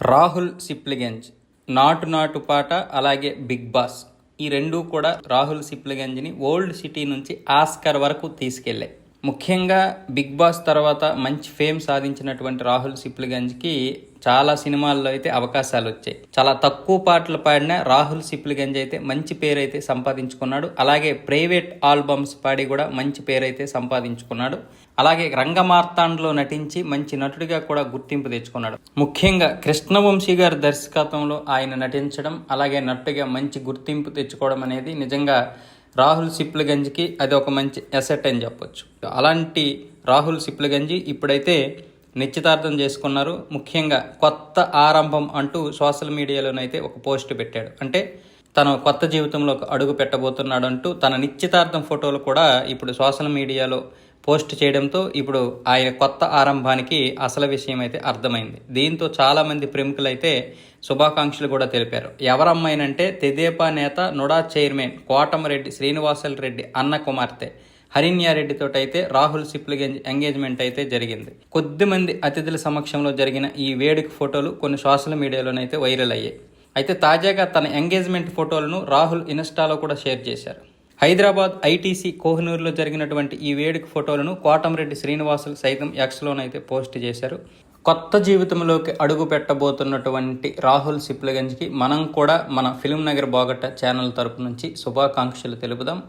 రాహుల్ సిప్లిగంజ్ నాటు నాటు పాట అలాగే బిగ్ బాస్. ఈ రెండూ కూడా రాహుల్ సిప్లిగంజ్ని ఓల్డ్ సిటీ నుంచి ఆస్కర్ వరకు తీసుకెళ్ళాయి. ముఖ్యంగా బిగ్ బాస్ తర్వాత మంచి ఫేమ్ సాధించినటువంటి రాహుల్ సిప్లిగంజ్కి చాలా సినిమాల్లో అయితే అవకాశాలు వచ్చాయి. చాలా తక్కువ పాటలు పాడిన రాహుల్ సిప్లిగంజ్ అయితే మంచి పేరు అయితే సంపాదించుకున్నాడు. అలాగే ప్రైవేట్ ఆల్బమ్స్ పాడి కూడా మంచి పేరు అయితే సంపాదించుకున్నాడు. అలాగే రంగమార్తాండ్లో నటించి మంచి నటుడిగా కూడా గుర్తింపు తెచ్చుకున్నాడు. ముఖ్యంగా కృష్ణవంశీ గారి దర్శకత్వంలో ఆయన నటించడం అలాగే నటుడిగా మంచి గుర్తింపు తెచ్చుకోవడం అనేది నిజంగా రాహుల్ సిప్లగంజ్కి అది ఒక మంచి ఎసెట్ అని చెప్పొచ్చు. అలాంటి రాహుల్ సిప్లగంజి ఇప్పుడైతే నిశ్చితార్థం చేసుకున్నారు. ముఖ్యంగా కొత్త ఆరంభం అంటూ సోషల్ మీడియాలోనైతే ఒక పోస్ట్ పెట్టాడు. అంటే తన కొత్త జీవితంలో ఒక అడుగు పెట్టబోతున్నాడు అంటూ తన నిశ్చితార్థం ఫోటోలు కూడా ఇప్పుడు సోషల్ మీడియాలో పోస్ట్ చేయడంతో ఇప్పుడు ఆయన కొత్త ఆరంభానికి అసలు విషయం అయితే అర్థమైంది. దీంతో చాలామంది ప్రముఖులు అయితే శుభాకాంక్షలు కూడా తెలిపారు. ఎవరమ్మాయినంటే తెదేపా నేత నుడా చైర్మన్ కోటమరెడ్డి శ్రీనివాసల్ రెడ్డి అన్న కుమార్తె. హరిణ్యారెడ్డితో అయితే రాహుల్ సిప్లిగంజ్ ఎంగేజ్మెంట్ అయితే జరిగింది. కొద్దిమంది అతిథుల సమక్షంలో జరిగిన ఈ వేడుక ఫోటోలు కొన్ని సోషల్ మీడియాలోనైతే వైరల్ అయ్యాయి. అయితే తాజాగా తన ఎంగేజ్మెంట్ ఫోటోలను రాహుల్ ఇన్స్టాలో కూడా షేర్ చేశారు. హైదరాబాద్ ఐటీసీ కోహినూరులో జరిగినటువంటి ఈ వేడుక ఫోటోలను కోటంరెడ్డి శ్రీనివాసులు సైతం ఎక్స్లోనైతే పోస్ట్ చేశారు. కొత్త జీవితంలోకి అడుగు పెట్టబోతున్నటువంటి రాహుల్ సిప్లగంజ్కి మనం కూడా మన ఫిల్మ్ నగర్ బాగట్ట ఛానల్ తరపు నుంచి శుభాకాంక్షలు తెలుపుదాం.